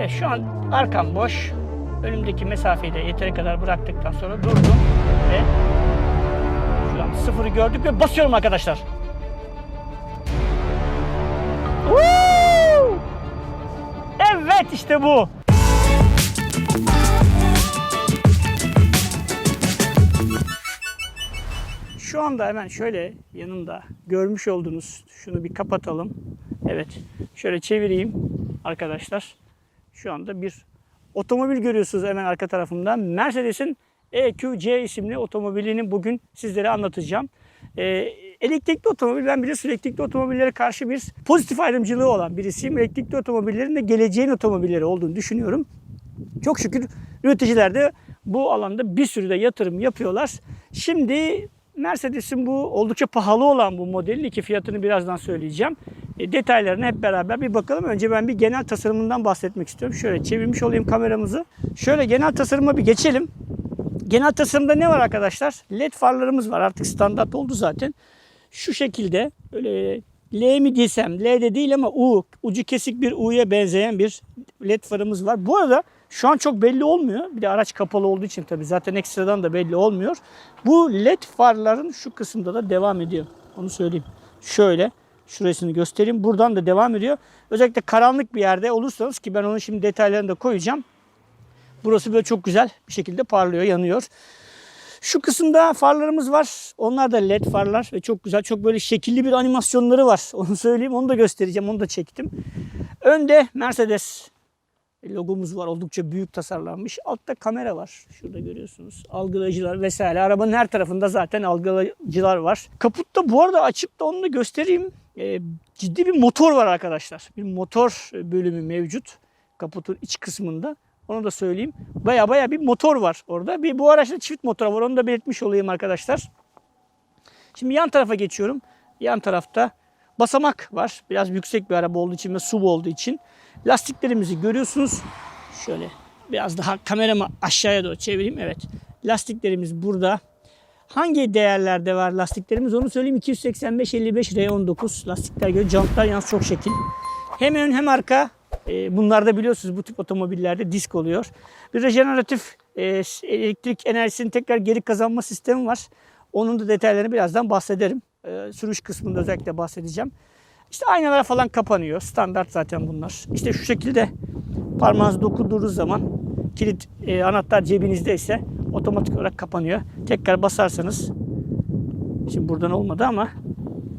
Evet şu an arkam boş. Önümdeki mesafeyi de yeteri kadar bıraktıktan sonra durdum ve şu an sıfırı gördük ve basıyorum arkadaşlar. Evet işte bu. Şu anda hemen şöyle yanımda görmüş olduğunuz şunu bir kapatalım. Evet. Şöyle çevireyim arkadaşlar. Şu anda bir otomobil görüyorsunuz hemen arka tarafımda. Mercedes'in EQC isimli otomobilini bugün sizlere anlatacağım. Ee, elektrikli otomobil ben biliyorsun elektrikli otomobillere karşı bir pozitif ayrımcılığı olan birisiyim. Elektrikli otomobillerin de geleceğin otomobilleri olduğunu düşünüyorum. Çok şükür üreticiler de bu alanda bir sürü de yatırım yapıyorlar. Şimdi Mercedes'in bu oldukça pahalı olan bu modelin iki fiyatını birazdan söyleyeceğim. E, detaylarına hep beraber bir bakalım. Önce ben bir genel tasarımından bahsetmek istiyorum. Şöyle çevirmiş olayım kameramızı. Şöyle genel tasarıma bir geçelim. Genel tasarımda ne var arkadaşlar? LED farlarımız var. Artık standart oldu zaten. Şu şekilde böyle L mi desem, L de değil ama U, ucu kesik bir U'ya benzeyen bir LED farımız var. Bu arada şu an çok belli olmuyor. Bir de araç kapalı olduğu için tabii zaten ekstradan da belli olmuyor. Bu LED farların şu kısımda da devam ediyor. Onu söyleyeyim. Şöyle şurasını göstereyim. Buradan da devam ediyor. Özellikle karanlık bir yerde olursanız ki ben onun şimdi detaylarını da koyacağım. Burası böyle çok güzel bir şekilde parlıyor, yanıyor. Şu kısımda farlarımız var. Onlar da led farlar ve çok güzel. Çok böyle şekilli bir animasyonları var. Onu söyleyeyim. Onu da göstereceğim. Onu da çektim. Önde Mercedes logomuz var. Oldukça büyük tasarlanmış. Altta kamera var. Şurada görüyorsunuz. Algılayıcılar vesaire. Arabanın her tarafında zaten algılayıcılar var. Kaputta bu arada açıp da onu da göstereyim. Ee, ciddi bir motor var arkadaşlar. Bir motor bölümü mevcut. Kaputun iç kısmında. Onu da söyleyeyim. Baya baya bir motor var orada. Bir bu araçta çift motor var. Onu da belirtmiş olayım arkadaşlar. Şimdi yan tarafa geçiyorum. Yan tarafta basamak var. Biraz yüksek bir araba olduğu için ve SUV olduğu için. Lastiklerimizi görüyorsunuz. Şöyle biraz daha kameramı aşağıya doğru çevireyim. Evet. Lastiklerimiz burada. Hangi değerlerde var lastiklerimiz onu söyleyeyim. 285 55 R19 lastikler göre jantlar yalnız çok şekil. Hem ön hem arka e, bunlarda biliyorsunuz bu tip otomobillerde disk oluyor. Bir rejeneratif e, elektrik enerjisini tekrar geri kazanma sistemi var. Onun da detaylarını birazdan bahsederim. E, sürüş kısmında özellikle bahsedeceğim. İşte aynalar falan kapanıyor. Standart zaten bunlar. İşte şu şekilde parmağınızı dokunduğunuz zaman kilit e, anahtar cebinizde ise otomatik olarak kapanıyor. Tekrar basarsanız şimdi buradan olmadı ama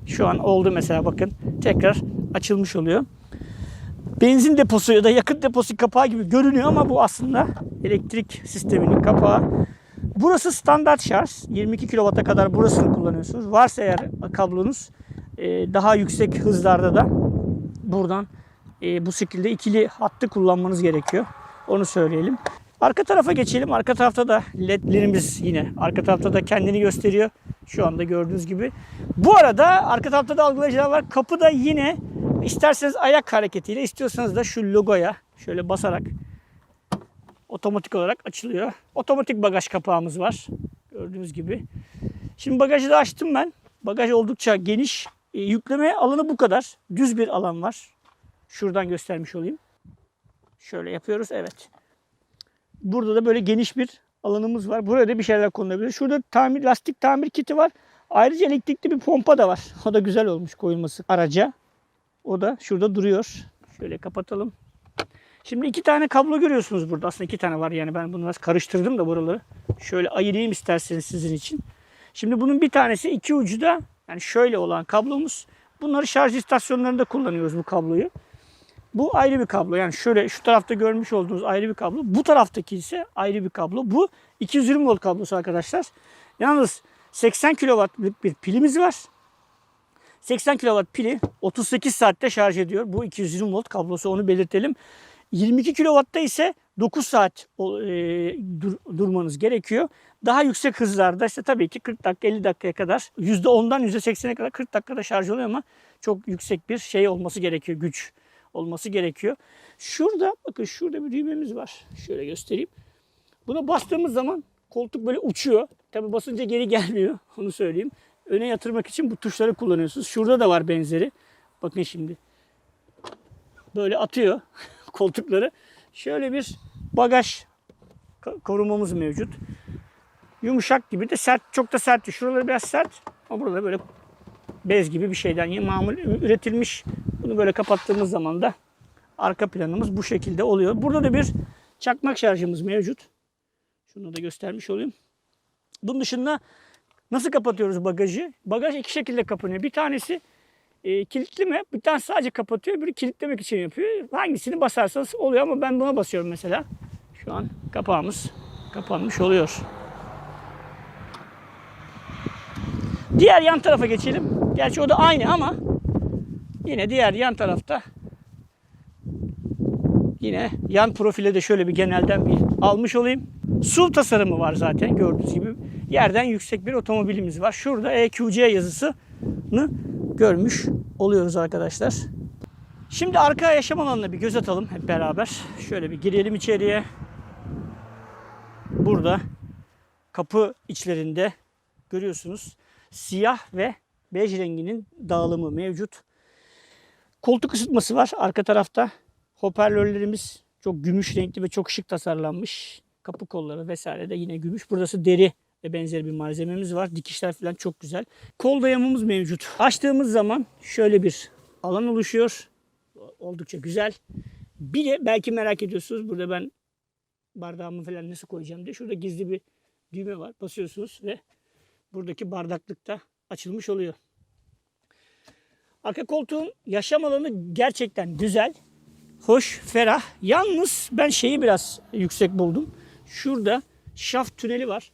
şu an oldu mesela bakın tekrar açılmış oluyor. Benzin deposu ya da yakıt deposu kapağı gibi görünüyor ama bu aslında elektrik sisteminin kapağı. Burası standart şarj. 22 kW'a kadar burasını kullanıyorsunuz. Varsa eğer kablonuz e, daha yüksek hızlarda da buradan e, bu şekilde ikili hattı kullanmanız gerekiyor. Onu söyleyelim. Arka tarafa geçelim. Arka tarafta da ledlerimiz yine. Arka tarafta da kendini gösteriyor. Şu anda gördüğünüz gibi. Bu arada arka tarafta da algılayıcılar var. Kapı da yine isterseniz ayak hareketiyle istiyorsanız da şu logoya şöyle basarak otomatik olarak açılıyor. Otomatik bagaj kapağımız var. Gördüğünüz gibi. Şimdi bagajı da açtım ben. Bagaj oldukça geniş. E, yükleme alanı bu kadar. Düz bir alan var. Şuradan göstermiş olayım. Şöyle yapıyoruz. Evet. Burada da böyle geniş bir alanımız var. Burada da bir şeyler konulabilir. Şurada tamir lastik tamir kiti var. Ayrıca elektrikli bir pompa da var. O da güzel olmuş koyulması araca. O da şurada duruyor. Şöyle kapatalım. Şimdi iki tane kablo görüyorsunuz burada. Aslında iki tane var yani ben bunu biraz karıştırdım da buraları. Şöyle ayırayım isterseniz sizin için. Şimdi bunun bir tanesi iki ucu da yani şöyle olan kablomuz. Bunları şarj istasyonlarında kullanıyoruz bu kabloyu. Bu ayrı bir kablo. Yani şöyle şu tarafta görmüş olduğunuz ayrı bir kablo. Bu taraftaki ise ayrı bir kablo. Bu 220 volt kablosu arkadaşlar. Yalnız 80 kW'lık bir pilimiz var. 80 kW pili 38 saatte şarj ediyor. Bu 220 volt kablosu onu belirtelim. 22 kW'da ise 9 saat e, dur, durmanız gerekiyor. Daha yüksek hızlarda işte tabii ki 40 dakika 50 dakikaya kadar %10'dan %80'e kadar 40 dakikada şarj oluyor ama çok yüksek bir şey olması gerekiyor güç olması gerekiyor. Şurada bakın şurada bir düğmemiz var. Şöyle göstereyim. Buna bastığımız zaman koltuk böyle uçuyor. Tabii basınca geri gelmiyor. Onu söyleyeyim. Öne yatırmak için bu tuşları kullanıyorsunuz. Şurada da var benzeri. Bakın şimdi. Böyle atıyor. koltukları. Şöyle bir bagaj ko- korumamız mevcut. Yumuşak gibi de sert, çok da sert. Şuraları biraz sert ama burada böyle bez gibi bir şeyden mamul üretilmiş. Bunu böyle kapattığımız zaman da arka planımız bu şekilde oluyor. Burada da bir çakmak şarjımız mevcut. Şunu da göstermiş olayım. Bunun dışında nasıl kapatıyoruz bagajı? Bagaj iki şekilde kapanıyor. Bir tanesi e, kilitleme, bir tane sadece kapatıyor, biri kilitlemek için yapıyor. Hangisini basarsanız oluyor ama ben buna basıyorum mesela. Şu an kapağımız kapanmış oluyor. Diğer yan tarafa geçelim. Gerçi o da aynı ama yine diğer yan tarafta yine yan profile de şöyle bir genelden bir almış olayım. SUV tasarımı var zaten gördüğünüz gibi. Yerden yüksek bir otomobilimiz var. Şurada EQC yazısını görmüş oluyoruz arkadaşlar. Şimdi arka yaşam alanına bir göz atalım hep beraber. Şöyle bir girelim içeriye. Burada kapı içlerinde görüyorsunuz siyah ve bej renginin dağılımı mevcut. Koltuk ısıtması var arka tarafta. Hoparlörlerimiz çok gümüş renkli ve çok şık tasarlanmış. Kapı kolları vesaire de yine gümüş. Burası deri ve benzeri bir malzememiz var. Dikişler falan çok güzel. Kol dayamamız mevcut. Açtığımız zaman şöyle bir alan oluşuyor. Oldukça güzel. Bir de belki merak ediyorsunuz burada ben bardağımı falan nasıl koyacağım diye. Şurada gizli bir düğme var. Basıyorsunuz ve buradaki bardaklıkta açılmış oluyor. Arka koltuğun yaşam alanı gerçekten güzel. Hoş, ferah. Yalnız ben şeyi biraz yüksek buldum. Şurada şaft tüneli var.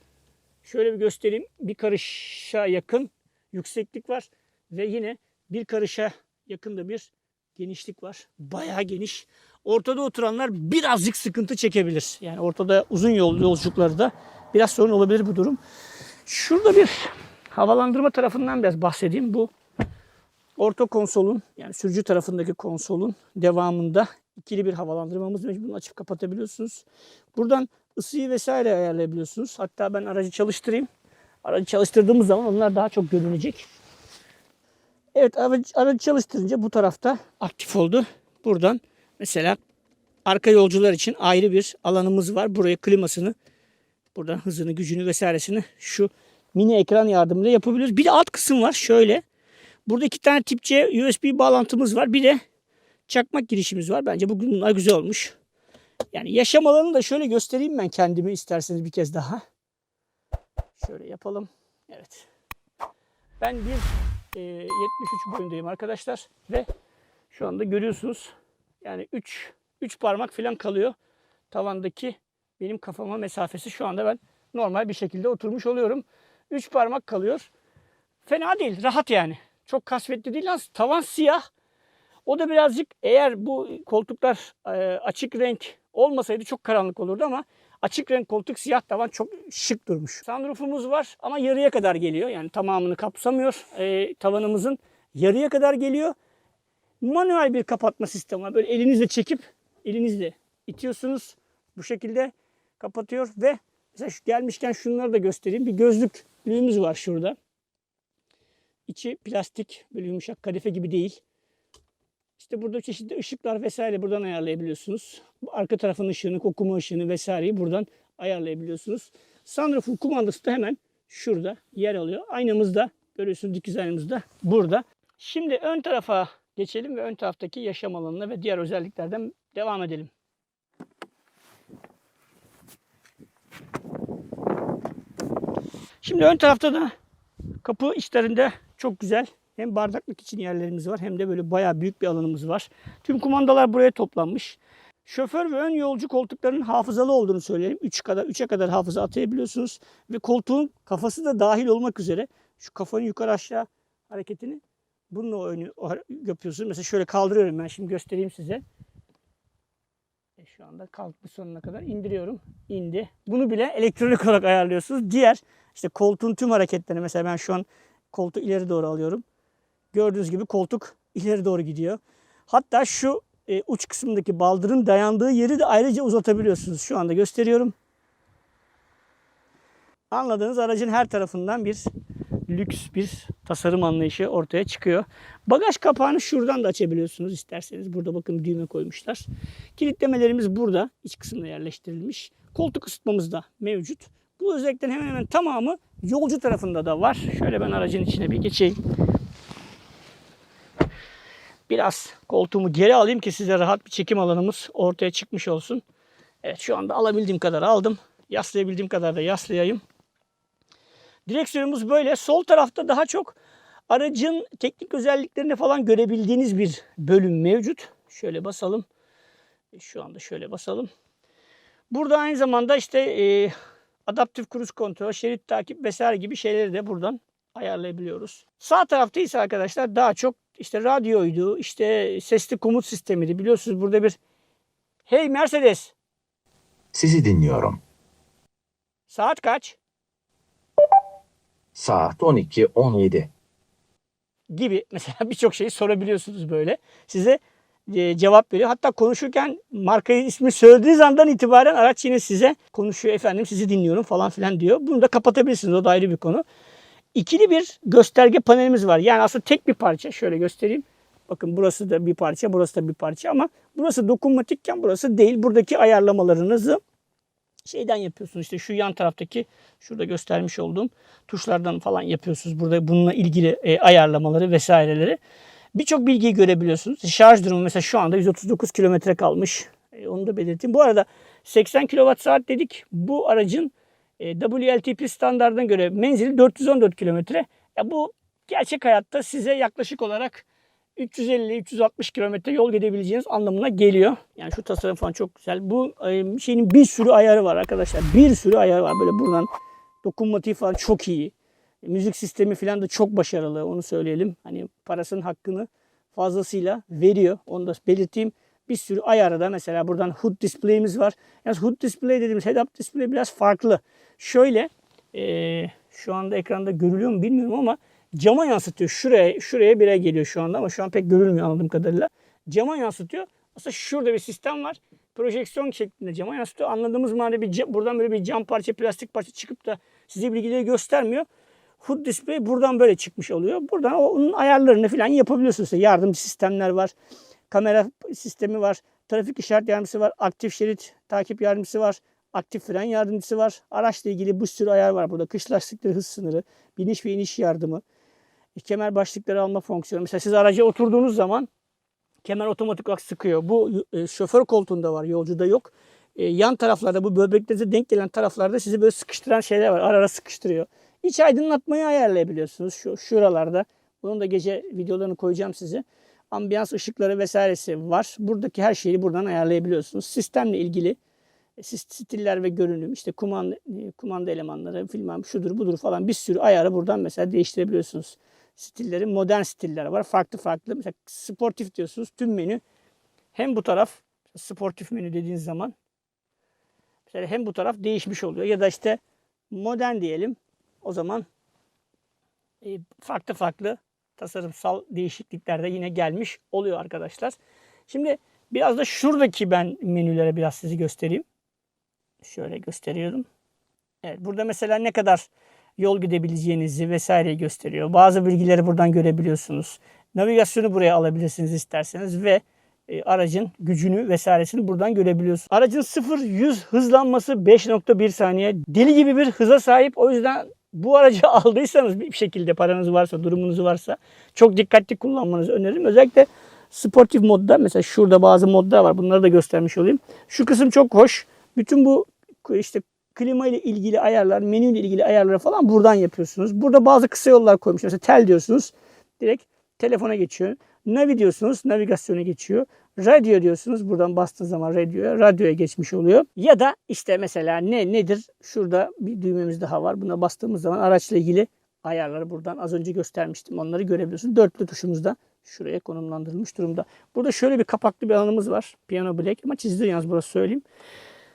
Şöyle bir göstereyim. Bir karışa yakın yükseklik var. Ve yine bir karışa yakın da bir genişlik var. Bayağı geniş. Ortada oturanlar birazcık sıkıntı çekebilir. Yani ortada uzun yol yolculuklarda biraz sorun olabilir bu durum. Şurada bir havalandırma tarafından biraz bahsedeyim. Bu orta konsolun yani sürücü tarafındaki konsolun devamında ikili bir havalandırmamız mevcut. Bunu açıp kapatabiliyorsunuz. Buradan ısıyı vesaire ayarlayabiliyorsunuz. Hatta ben aracı çalıştırayım. Aracı çalıştırdığımız zaman onlar daha çok görünecek. Evet aracı, aracı çalıştırınca bu tarafta aktif oldu. Buradan mesela arka yolcular için ayrı bir alanımız var. Buraya klimasını buradan hızını, gücünü vesairesini şu mini ekran yardımıyla yapabiliyoruz. Bir de alt kısım var şöyle. Burada iki tane tip C USB bağlantımız var. Bir de çakmak girişimiz var. Bence bu bunlar güzel olmuş. Yani yaşam alanını da şöyle göstereyim ben kendimi isterseniz bir kez daha. Şöyle yapalım. Evet. Ben bir e, 73 boyundayım arkadaşlar ve şu anda görüyorsunuz yani 3 3 parmak falan kalıyor tavandaki benim kafama mesafesi. Şu anda ben normal bir şekilde oturmuş oluyorum. 3 parmak kalıyor. Fena değil, rahat yani. Çok kasvetli değil. Tavan siyah. O da birazcık eğer bu koltuklar e, açık renk olmasaydı çok karanlık olurdu ama açık renk koltuk siyah tavan çok şık durmuş. Sunroofumuz var ama yarıya kadar geliyor. Yani tamamını kapsamıyor. E, tavanımızın yarıya kadar geliyor. Manuel bir kapatma sistemi var. Böyle elinizle çekip elinizle itiyorsunuz. Bu şekilde kapatıyor ve mesela gelmişken şunları da göstereyim. Bir gözlüklüğümüz var şurada. İçi plastik, böyle yumuşak kadife gibi değil. İşte burada çeşitli ışıklar vesaire buradan ayarlayabiliyorsunuz. Bu arka tarafın ışığını, okuma ışığını vesaireyi buradan ayarlayabiliyorsunuz. Sunroof'un kumandası da hemen şurada yer alıyor. Aynamız da görüyorsunuz dikiz aynamız da burada. Şimdi ön tarafa geçelim ve ön taraftaki yaşam alanına ve diğer özelliklerden devam edelim. Şimdi ön tarafta da kapı içlerinde çok güzel hem bardaklık için yerlerimiz var hem de böyle bayağı büyük bir alanımız var. Tüm kumandalar buraya toplanmış. Şoför ve ön yolcu koltuklarının hafızalı olduğunu söyleyelim. 3 kadar 3'e kadar hafıza atayabiliyorsunuz ve koltuğun kafası da dahil olmak üzere şu kafanın yukarı aşağı hareketini bununla oynuyor, yapıyorsunuz. Mesela şöyle kaldırıyorum ben şimdi göstereyim size. E şu anda kalktı sonuna kadar indiriyorum. İndi. Bunu bile elektronik olarak ayarlıyorsunuz. Diğer işte koltuğun tüm hareketlerini mesela ben şu an koltuğu ileri doğru alıyorum. Gördüğünüz gibi koltuk ileri doğru gidiyor. Hatta şu e, uç kısmındaki baldırın dayandığı yeri de ayrıca uzatabiliyorsunuz. Şu anda gösteriyorum. Anladığınız aracın her tarafından bir lüks bir tasarım anlayışı ortaya çıkıyor. Bagaj kapağını şuradan da açabiliyorsunuz isterseniz. Burada bakın düğme koymuşlar. Kilitlemelerimiz burada iç kısımda yerleştirilmiş. Koltuk ısıtmamız da mevcut. Bu özelliklerin hemen hemen tamamı yolcu tarafında da var. Şöyle ben aracın içine bir geçeyim. Biraz koltuğumu geri alayım ki size rahat bir çekim alanımız ortaya çıkmış olsun. Evet şu anda alabildiğim kadar aldım. Yaslayabildiğim kadar da yaslayayım. Direksiyonumuz böyle. Sol tarafta daha çok aracın teknik özelliklerini falan görebildiğiniz bir bölüm mevcut. Şöyle basalım. Şu anda şöyle basalım. Burada aynı zamanda işte e, adaptif kruz kontrol, şerit takip vesaire gibi şeyleri de buradan ayarlayabiliyoruz. Sağ tarafta ise arkadaşlar daha çok işte radyoydu, işte sesli komut sistemiydi. Biliyorsunuz burada bir Hey Mercedes Sizi dinliyorum. saat kaç? Saat 12.17. gibi mesela birçok şeyi sorabiliyorsunuz böyle. Size e, cevap veriyor. Hatta konuşurken markayı ismi söylediğiniz andan itibaren araç yine size konuşuyor efendim sizi dinliyorum falan filan diyor. Bunu da kapatabilirsiniz o da ayrı bir konu. İkili bir gösterge panelimiz var. Yani aslında tek bir parça. Şöyle göstereyim. Bakın burası da bir parça, burası da bir parça ama burası dokunmatikken burası değil. Buradaki ayarlamalarınızı şeyden yapıyorsunuz. İşte şu yan taraftaki şurada göstermiş olduğum tuşlardan falan yapıyorsunuz. Burada bununla ilgili e, ayarlamaları vesaireleri. Birçok bilgiyi görebiliyorsunuz. Şarj durumu mesela şu anda 139 kilometre kalmış. E, onu da belirteyim. Bu arada 80 kWh dedik. Bu aracın e, WLTP standartına göre menzili 414 kilometre. Bu gerçek hayatta size yaklaşık olarak 350-360 kilometre yol gidebileceğiniz anlamına geliyor. Yani şu tasarım falan çok güzel. Bu e, şeyin bir sürü ayarı var arkadaşlar. Bir sürü ayarı var. Böyle buradan dokunmatiği falan çok iyi. Müzik sistemi falan da çok başarılı. Onu söyleyelim. Hani parasının hakkını fazlasıyla veriyor. Onu da belirteyim. Bir sürü ayarı da mesela buradan HUD display'imiz var. Yani HUD display dediğimiz head-up display biraz farklı. Şöyle e, şu anda ekranda görülüyor mu bilmiyorum ama cama yansıtıyor. Şuraya şuraya bire geliyor şu anda ama şu an pek görülmüyor anladığım kadarıyla. Cama yansıtıyor. Aslında şurada bir sistem var. Projeksiyon şeklinde cama yansıtıyor. Anladığımız manada bir buradan böyle bir cam parça, plastik parça çıkıp da size bilgileri göstermiyor. HUD display buradan böyle çıkmış oluyor. Buradan onun ayarlarını falan yapabiliyorsunuz. İşte yardımcı sistemler var. Kamera sistemi var. Trafik işaret yardımcısı var. Aktif şerit takip yardımcısı var. Aktif fren yardımcısı var. Araçla ilgili bir sürü ayar var burada. Kış lastikleri hız sınırı, biniş ve iniş yardımı, kemer başlıkları alma fonksiyonu. Mesela siz araca oturduğunuz zaman kemer otomatik olarak sıkıyor. Bu e, şoför koltuğunda var, yolcuda yok. E, yan taraflarda bu böbreklerinize denk gelen taraflarda sizi böyle sıkıştıran şeyler var. Ara ara sıkıştırıyor. İç aydınlatmayı ayarlayabiliyorsunuz şu şuralarda. Bunun da gece videolarını koyacağım size. Ambiyans ışıkları vesairesi var. Buradaki her şeyi buradan ayarlayabiliyorsunuz. Sistemle ilgili e, stiller ve görünüm, işte kumanda, e, kumanda elemanları, filmam şudur budur falan bir sürü ayarı buradan mesela değiştirebiliyorsunuz. Stilleri, modern stiller var. Farklı farklı. Mesela sportif diyorsunuz. Tüm menü hem bu taraf sportif menü dediğiniz zaman mesela hem bu taraf değişmiş oluyor ya da işte modern diyelim. O zaman e, farklı farklı tasarımsal değişiklikler de yine gelmiş oluyor arkadaşlar. Şimdi biraz da şuradaki ben menülere biraz sizi göstereyim. Şöyle gösteriyorum. Evet burada mesela ne kadar yol gidebileceğinizi vesaireyi gösteriyor. Bazı bilgileri buradan görebiliyorsunuz. Navigasyonu buraya alabilirsiniz isterseniz ve e, aracın gücünü vesairesini buradan görebiliyorsunuz. Aracın 0-100 hızlanması 5.1 saniye. Deli gibi bir hıza sahip. O yüzden bu aracı aldıysanız bir şekilde paranız varsa, durumunuz varsa çok dikkatli kullanmanızı öneririm. Özellikle sportif modda mesela şurada bazı modlar var. Bunları da göstermiş olayım. Şu kısım çok hoş. Bütün bu işte klima ile ilgili ayarlar, menü ile ilgili ayarları falan buradan yapıyorsunuz. Burada bazı kısa yollar koymuş. Mesela tel diyorsunuz. Direkt telefona geçiyor. Navi diyorsunuz. Navigasyona geçiyor. Radyo diyorsunuz. Buradan bastığınız zaman radyoya, radyoya geçmiş oluyor. Ya da işte mesela ne nedir? Şurada bir düğmemiz daha var. Buna bastığımız zaman araçla ilgili ayarları buradan az önce göstermiştim. Onları görebiliyorsunuz. Dörtlü tuşumuz da şuraya konumlandırılmış durumda. Burada şöyle bir kapaklı bir alanımız var. Piano Black ama çizdi yalnız burası söyleyeyim.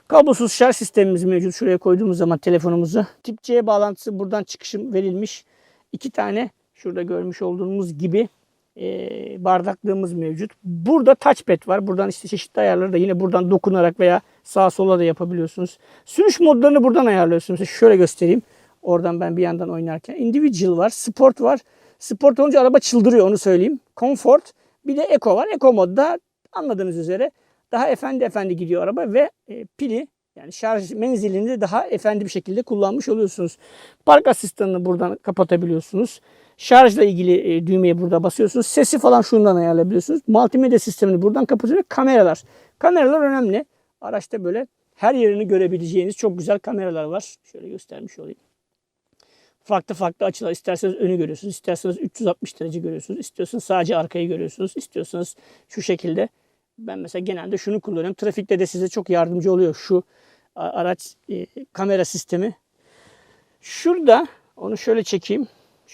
Kablosuz şarj sistemimiz mevcut. Şuraya koyduğumuz zaman telefonumuzu. Tip C bağlantısı buradan çıkışım verilmiş. İki tane şurada görmüş olduğumuz gibi e, bardaklığımız mevcut. Burada touchpad var. Buradan işte çeşitli ayarları da yine buradan dokunarak veya sağa sola da yapabiliyorsunuz. Sürüş modlarını buradan ayarlıyorsunuz. Mesela şöyle göstereyim. Oradan ben bir yandan oynarken. Individual var, sport var. Sport olunca araba çıldırıyor onu söyleyeyim. Comfort bir de Eco var. Eco modda anladığınız üzere daha efendi efendi gidiyor araba ve e, pili yani şarj menzilini daha efendi bir şekilde kullanmış oluyorsunuz. Park asistanını buradan kapatabiliyorsunuz. Şarjla ilgili e, düğmeye burada basıyorsunuz. Sesi falan şundan ayarlayabiliyorsunuz. Multimedya sistemini buradan ve kameralar. Kameralar önemli. Araçta böyle her yerini görebileceğiniz çok güzel kameralar var. Şöyle göstermiş olayım. Farklı farklı açılar. İsterseniz önü görüyorsunuz. isterseniz 360 derece görüyorsunuz. istiyorsanız sadece arkayı görüyorsunuz. istiyorsanız şu şekilde. Ben mesela genelde şunu kullanıyorum. Trafikte de size çok yardımcı oluyor şu araç e, kamera sistemi. Şurada onu şöyle çekeyim.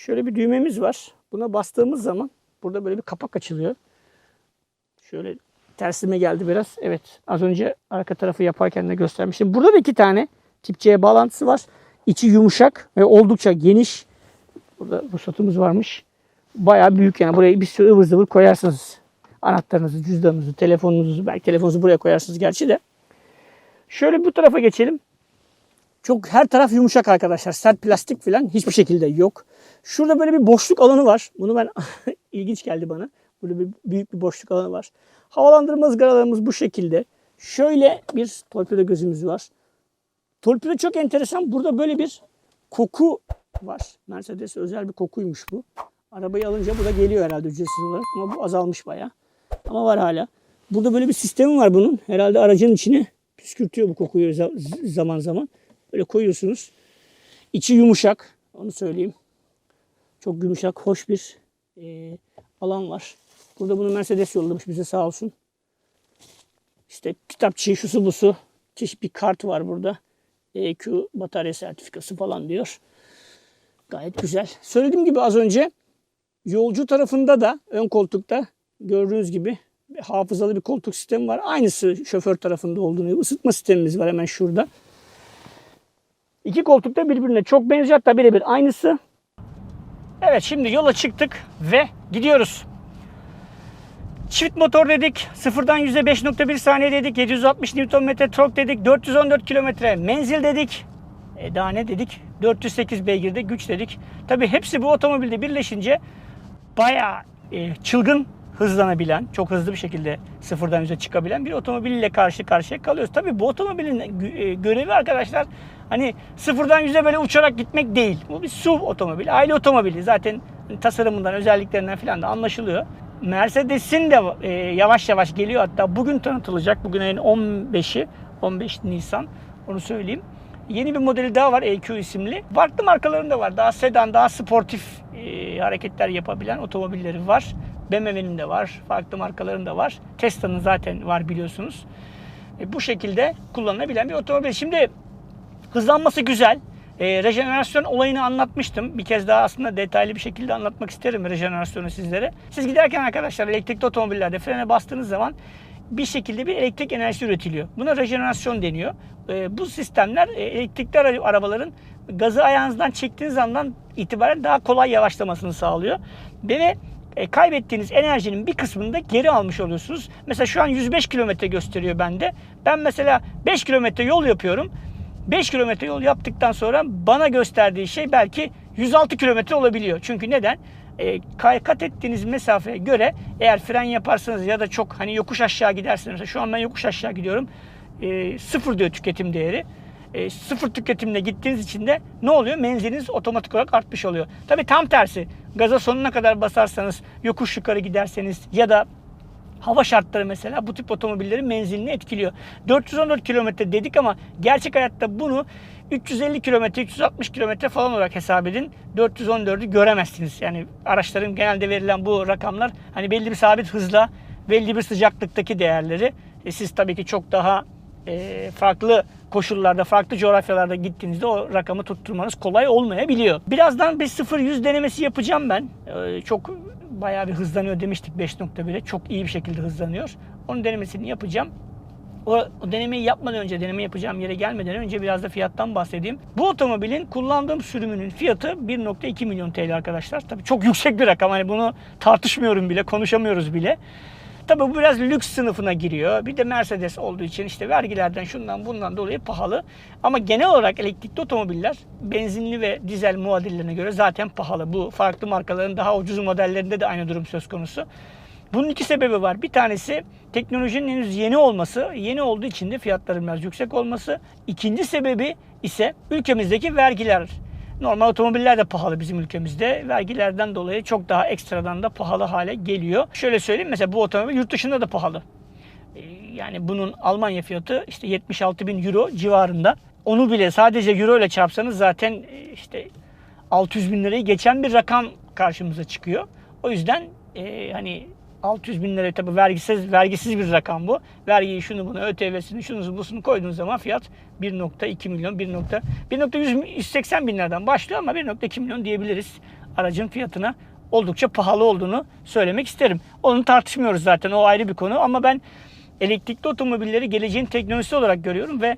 Şöyle bir düğmemiz var. Buna bastığımız zaman burada böyle bir kapak açılıyor. Şöyle tersime geldi biraz. Evet az önce arka tarafı yaparken de göstermiştim. Burada da iki tane tip C bağlantısı var. İçi yumuşak ve oldukça geniş. Burada ruhsatımız varmış. Bayağı büyük yani. Buraya bir sürü ıvır zıvır koyarsınız. Anahtarınızı, cüzdanınızı, telefonunuzu, belki telefonunuzu buraya koyarsınız gerçi de. Şöyle bu tarafa geçelim. Çok her taraf yumuşak arkadaşlar. Sert plastik falan hiçbir şekilde yok. Şurada böyle bir boşluk alanı var. Bunu ben ilginç geldi bana. Burada bir büyük bir boşluk alanı var. Havalandırma ızgaralarımız bu şekilde. Şöyle bir torpido gözümüz var. Torpido çok enteresan. Burada böyle bir koku var. Mercedes özel bir kokuymuş bu. Arabayı alınca bu da geliyor herhalde ücretsiz olarak ama bu azalmış bayağı. Ama var hala. Burada böyle bir sistemi var bunun. Herhalde aracın içine püskürtüyor bu kokuyu za- zaman zaman. Böyle koyuyorsunuz. İçi yumuşak. Onu söyleyeyim. Çok yumuşak, hoş bir e, alan var. Burada bunu Mercedes yollamış bize sağ olsun. İşte kitapçı, şusu busu. Çeşit bir kart var burada. EQ batarya sertifikası falan diyor. Gayet güzel. Söylediğim gibi az önce yolcu tarafında da ön koltukta gördüğünüz gibi hafızalı bir koltuk sistemi var. Aynısı şoför tarafında olduğunu gibi ısıtma sistemimiz var hemen şurada. İki koltuk da birbirine çok benziyor hatta birebir aynısı. Evet şimdi yola çıktık ve gidiyoruz. Çift motor dedik. Sıfırdan yüzde 5.1 saniye dedik. 760 Nm tork dedik. 414 kilometre menzil dedik. E daha ne dedik? 408 beygirde güç dedik. Tabi hepsi bu otomobilde birleşince bayağı e, çılgın hızlanabilen, çok hızlı bir şekilde sıfırdan yüze çıkabilen bir otomobille karşı karşıya kalıyoruz. Tabii bu otomobilin gö- e, görevi arkadaşlar hani sıfırdan yüze böyle uçarak gitmek değil. Bu bir SUV otomobili, aile otomobili. Zaten tasarımından, özelliklerinden falan da anlaşılıyor. Mercedes'in de e, yavaş yavaş geliyor hatta bugün tanıtılacak. Bugün ayın 15'i, 15 Nisan onu söyleyeyim. Yeni bir modeli daha var EQ isimli. Farklı markaların da var. Daha sedan, daha sportif e, hareketler yapabilen otomobilleri var. BMW'nin de var. Farklı markaların da var. Tesla'nın zaten var biliyorsunuz. E, bu şekilde kullanılabilen bir otomobil. Şimdi hızlanması güzel. E, rejenerasyon olayını anlatmıştım. Bir kez daha aslında detaylı bir şekilde anlatmak isterim rejenerasyonu sizlere. Siz giderken arkadaşlar elektrikli otomobillerde frene bastığınız zaman bir şekilde bir elektrik enerjisi üretiliyor. Buna rejenerasyon deniyor. E, bu sistemler e, elektrikli ara- arabaların gazı ayağınızdan çektiğiniz andan itibaren daha kolay yavaşlamasını sağlıyor. Ve e, kaybettiğiniz enerjinin bir kısmını da geri almış oluyorsunuz. Mesela şu an 105 kilometre gösteriyor bende. Ben mesela 5 kilometre yol yapıyorum. 5 kilometre yol yaptıktan sonra bana gösterdiği şey belki 106 kilometre olabiliyor. Çünkü neden? E, kat ettiğiniz mesafeye göre eğer fren yaparsanız ya da çok hani yokuş aşağı giderseniz mesela şu an ben yokuş aşağı gidiyorum. E, sıfır diyor tüketim değeri. E, sıfır tüketimle gittiğiniz için de ne oluyor? Menziliniz otomatik olarak artmış oluyor. Tabii tam tersi. Gaza sonuna kadar basarsanız, yokuş yukarı giderseniz ya da hava şartları mesela bu tip otomobillerin menzilini etkiliyor. 414 kilometre dedik ama gerçek hayatta bunu 350 kilometre, 360 kilometre falan olarak hesap edin. 414'ü göremezsiniz. Yani araçların genelde verilen bu rakamlar hani belli bir sabit hızla, belli bir sıcaklıktaki değerleri. E siz tabii ki çok daha e, farklı koşullarda, farklı coğrafyalarda gittiğinizde o rakamı tutturmanız kolay olmayabiliyor. Birazdan bir 0-100 denemesi yapacağım ben. E, çok bayağı bir hızlanıyor demiştik 5.1'e. Çok iyi bir şekilde hızlanıyor. Onun denemesini yapacağım. O, o denemeyi yapmadan önce, deneme yapacağım yere gelmeden önce biraz da fiyattan bahsedeyim. Bu otomobilin kullandığım sürümünün fiyatı 1.2 milyon TL arkadaşlar. Tabii çok yüksek bir rakam. Hani bunu tartışmıyorum bile, konuşamıyoruz bile. Tabii bu biraz lüks sınıfına giriyor. Bir de Mercedes olduğu için işte vergilerden şundan bundan dolayı pahalı. Ama genel olarak elektrikli otomobiller benzinli ve dizel muadillerine göre zaten pahalı. Bu farklı markaların daha ucuz modellerinde de aynı durum söz konusu. Bunun iki sebebi var. Bir tanesi teknolojinin henüz yeni olması, yeni olduğu için de fiyatların biraz yüksek olması. İkinci sebebi ise ülkemizdeki vergiler. Normal otomobiller de pahalı bizim ülkemizde. Vergilerden dolayı çok daha ekstradan da pahalı hale geliyor. Şöyle söyleyeyim mesela bu otomobil yurt dışında da pahalı. Ee, Yani bunun Almanya fiyatı işte 76 bin euro civarında. Onu bile sadece euro ile çarpsanız zaten e, işte 600 bin lirayı geçen bir rakam karşımıza çıkıyor. O yüzden e, hani 600 bin lira tabii vergisiz vergisiz bir rakam bu. Vergiyi şunu bunu ÖTV'sini şunu busunu koyduğunuz zaman fiyat 1.2 milyon 1. 1.180 bin liradan başlıyor ama 1.2 milyon diyebiliriz aracın fiyatına oldukça pahalı olduğunu söylemek isterim. Onu tartışmıyoruz zaten o ayrı bir konu ama ben elektrikli otomobilleri geleceğin teknolojisi olarak görüyorum ve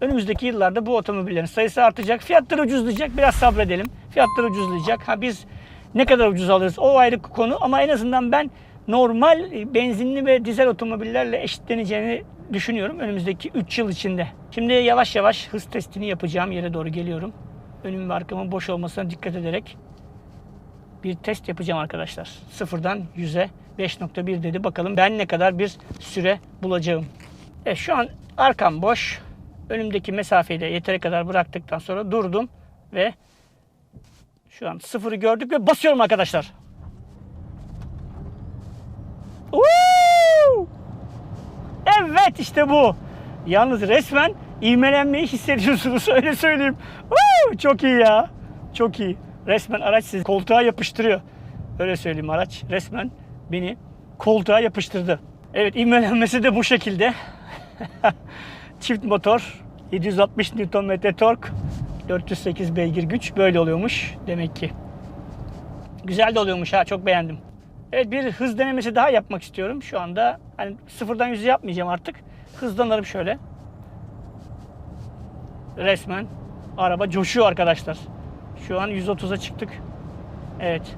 önümüzdeki yıllarda bu otomobillerin sayısı artacak. Fiyatları ucuzlayacak. Biraz sabredelim. Fiyatları ucuzlayacak. Ha biz ne kadar ucuz alırız o ayrı konu ama en azından ben normal benzinli ve dizel otomobillerle eşitleneceğini düşünüyorum önümüzdeki 3 yıl içinde. Şimdi yavaş yavaş hız testini yapacağım yere doğru geliyorum. Önüm ve arkamın boş olmasına dikkat ederek bir test yapacağım arkadaşlar. Sıfırdan 100'e 5.1 dedi. Bakalım ben ne kadar bir süre bulacağım. Evet şu an arkam boş. Önümdeki mesafeyi de yeteri kadar bıraktıktan sonra durdum ve şu an sıfırı gördük ve basıyorum arkadaşlar. Woo! Evet işte bu. Yalnız resmen ivmelenmeyi hissediyorsunuz öyle söyleyeyim. Woo! Çok iyi ya. Çok iyi. Resmen araç sizi koltuğa yapıştırıyor. Öyle söyleyeyim araç resmen beni koltuğa yapıştırdı. Evet ivmelenmesi de bu şekilde. Çift motor, 760 Nm tork, 408 beygir güç böyle oluyormuş demek ki. Güzel de oluyormuş ha çok beğendim. Evet bir hız denemesi daha yapmak istiyorum şu anda. Hani sıfırdan yüzü yapmayacağım artık. Hızlanırım şöyle. Resmen araba coşuyor arkadaşlar. Şu an 130'a çıktık. Evet.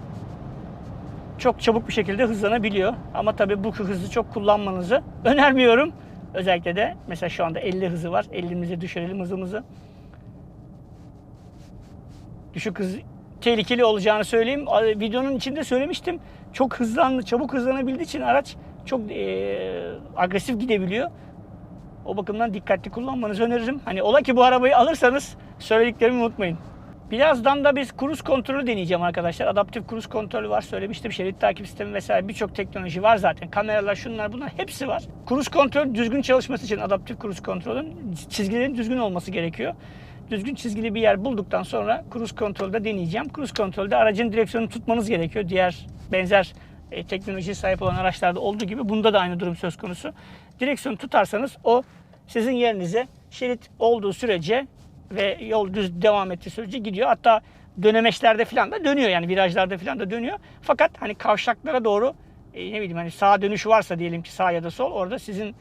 Çok çabuk bir şekilde hızlanabiliyor. Ama tabii bu hızı çok kullanmanızı önermiyorum. Özellikle de mesela şu anda 50 hızı var. 50'mize düşürelim hızımızı. Düşük hız tehlikeli olacağını söyleyeyim. Videonun içinde söylemiştim. Çok hızlandı, çabuk hızlanabildiği için araç çok e, agresif gidebiliyor. O bakımdan dikkatli kullanmanızı öneririm. Hani ola ki bu arabayı alırsanız söylediklerimi unutmayın. Birazdan da biz kruz kontrolü deneyeceğim arkadaşlar. Adaptif kruz kontrolü var söylemiştim. Şerit takip sistemi vesaire birçok teknoloji var zaten. Kameralar şunlar bunlar hepsi var. Kruz kontrol düzgün çalışması için adaptif kruz kontrolün çizgilerin düzgün olması gerekiyor. Düzgün çizgili bir yer bulduktan sonra kruz kontrolde deneyeceğim. Kruz kontrolde aracın direksiyonunu tutmanız gerekiyor. Diğer benzer e, teknolojiye sahip olan araçlarda olduğu gibi bunda da aynı durum söz konusu. Direksiyonu tutarsanız o sizin yerinize şerit olduğu sürece ve yol düz devam ettiği sürece gidiyor. Hatta dönemeçlerde falan da dönüyor yani virajlarda falan da dönüyor. Fakat hani kavşaklara doğru e, ne bileyim hani sağa dönüş varsa diyelim ki sağ ya da sol orada sizin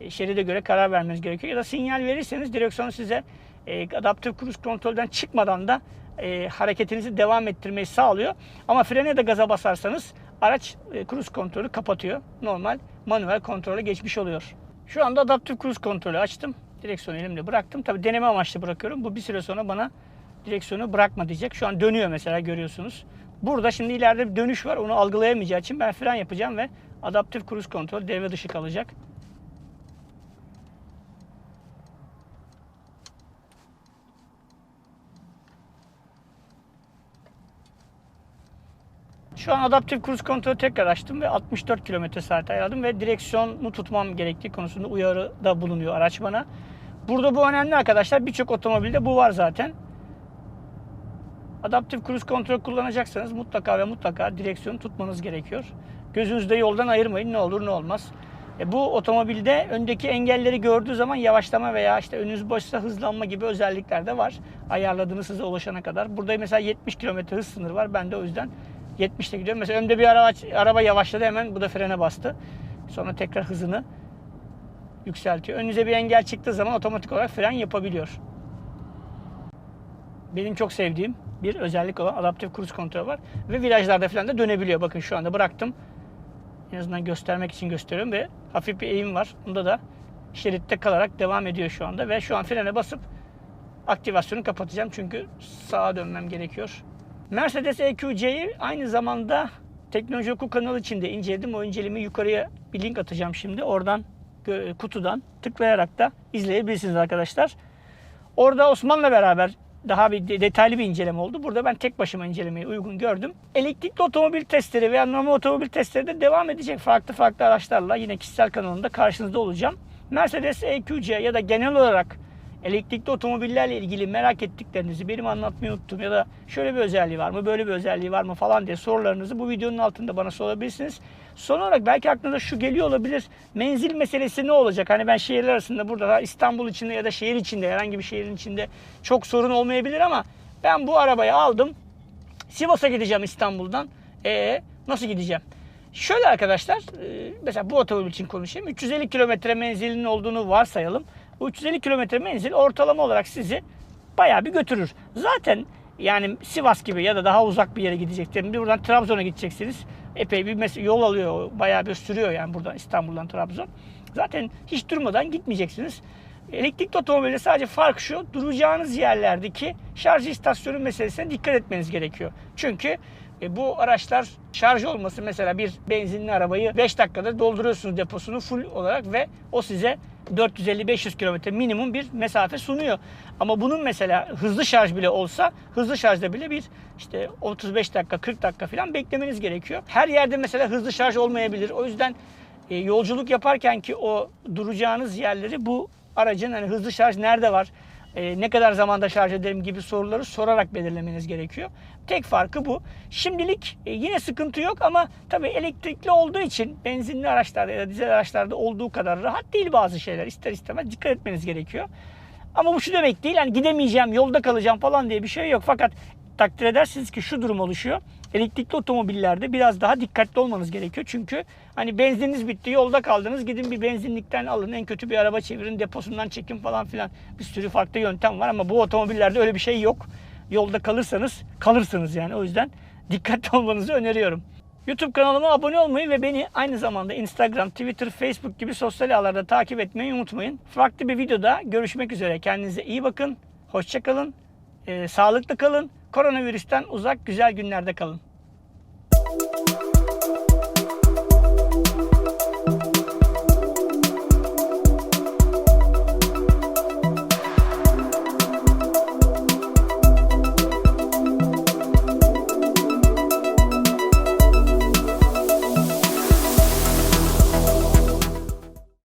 e, şeride göre karar vermeniz gerekiyor. Ya da sinyal verirseniz direksiyon size e, adaptif kruz kontrolden çıkmadan da e, hareketinizi devam ettirmeyi sağlıyor. Ama frene de gaza basarsanız araç e, kruz kontrolü kapatıyor. Normal manuel kontrole geçmiş oluyor. Şu anda adaptif kruz kontrolü açtım. Direksiyonu elimde bıraktım. Tabi deneme amaçlı bırakıyorum. Bu bir süre sonra bana direksiyonu bırakma diyecek. Şu an dönüyor mesela görüyorsunuz. Burada şimdi ileride bir dönüş var. Onu algılayamayacağı için ben fren yapacağım ve adaptif kruz kontrol devre dışı kalacak. Şu an adaptif kruz kontrolü tekrar açtım ve 64 km saat ayarladım ve direksiyonu tutmam gerektiği konusunda uyarıda bulunuyor araç bana. Burada bu önemli arkadaşlar. Birçok otomobilde bu var zaten. Adaptif kruz kontrol kullanacaksanız mutlaka ve mutlaka direksiyonu tutmanız gerekiyor. Gözünüzü de yoldan ayırmayın ne olur ne olmaz. E bu otomobilde öndeki engelleri gördüğü zaman yavaşlama veya işte önünüz boşsa hızlanma gibi özellikler de var. Ayarladığınız hıza ulaşana kadar. Burada mesela 70 km hız sınırı var. Ben de o yüzden 70'te gidiyorum. Mesela önde bir araba, araba yavaşladı hemen bu da frene bastı. Sonra tekrar hızını yükseltiyor. Önünüze bir engel çıktığı zaman otomatik olarak fren yapabiliyor. Benim çok sevdiğim bir özellik olan adaptif kruz kontrol var. Ve virajlarda falan da dönebiliyor. Bakın şu anda bıraktım. En azından göstermek için gösteriyorum ve hafif bir eğim var. Bunda da şeritte kalarak devam ediyor şu anda ve şu an frene basıp aktivasyonu kapatacağım çünkü sağa dönmem gerekiyor. Mercedes EQC'yi aynı zamanda Teknoloji Oku kanalı içinde inceledim. O incelemi yukarıya bir link atacağım şimdi. Oradan kutudan tıklayarak da izleyebilirsiniz arkadaşlar. Orada Osman'la beraber daha bir de- detaylı bir inceleme oldu. Burada ben tek başıma incelemeyi uygun gördüm. Elektrikli otomobil testleri veya normal otomobil testleri de devam edecek farklı farklı araçlarla yine kişisel kanalımda karşınızda olacağım. Mercedes EQC ya da genel olarak elektrikli otomobillerle ilgili merak ettiklerinizi benim anlatmayı unuttum ya da şöyle bir özelliği var mı böyle bir özelliği var mı falan diye sorularınızı bu videonun altında bana sorabilirsiniz. Son olarak belki aklınıza şu geliyor olabilir. Menzil meselesi ne olacak? Hani ben şehirler arasında burada da İstanbul içinde ya da şehir içinde herhangi bir şehrin içinde çok sorun olmayabilir ama ben bu arabayı aldım. Sivas'a gideceğim İstanbul'dan. E nasıl gideceğim? Şöyle arkadaşlar, e, mesela bu otomobil için konuşayım. 350 kilometre menzilinin olduğunu varsayalım. Bu 350 kilometre menzil ortalama olarak sizi bayağı bir götürür. Zaten yani Sivas gibi ya da daha uzak bir yere gideceksiniz. Buradan Trabzon'a gideceksiniz. Epey bir yol alıyor, bayağı bir sürüyor yani buradan İstanbul'dan Trabzon. Zaten hiç durmadan gitmeyeceksiniz. Elektrikli otomobilde sadece fark şu, duracağınız yerlerdeki şarj istasyonu meselesine dikkat etmeniz gerekiyor. Çünkü e, bu araçlar şarj olması mesela bir benzinli arabayı 5 dakikada dolduruyorsunuz deposunu full olarak ve o size 450-500 kilometre minimum bir mesafe sunuyor. Ama bunun mesela hızlı şarj bile olsa hızlı şarjda bile bir işte 35 dakika 40 dakika falan beklemeniz gerekiyor. Her yerde mesela hızlı şarj olmayabilir. O yüzden e, yolculuk yaparken ki o duracağınız yerleri bu aracın hani hızlı şarj nerede var? E, ne kadar zamanda şarj ederim gibi soruları sorarak belirlemeniz gerekiyor. Tek farkı bu. Şimdilik e, yine sıkıntı yok ama tabii elektrikli olduğu için benzinli araçlarda ya da dizel araçlarda olduğu kadar rahat değil bazı şeyler. İster istemez dikkat etmeniz gerekiyor. Ama bu şu demek değil hani gidemeyeceğim, yolda kalacağım falan diye bir şey yok. Fakat takdir edersiniz ki şu durum oluşuyor. Elektrikli otomobillerde biraz daha dikkatli olmanız gerekiyor. Çünkü hani benzininiz bitti, yolda kaldınız. Gidin bir benzinlikten alın. En kötü bir araba çevirin, deposundan çekin falan filan. Bir sürü farklı yöntem var ama bu otomobillerde öyle bir şey yok. Yolda kalırsanız kalırsınız yani. O yüzden dikkatli olmanızı öneriyorum. YouTube kanalıma abone olmayı ve beni aynı zamanda Instagram, Twitter, Facebook gibi sosyal ağlarda takip etmeyi unutmayın. Farklı bir videoda görüşmek üzere. Kendinize iyi bakın. Hoşçakalın. Ee, sağlıklı kalın. Koronavirüsten uzak güzel günlerde kalın.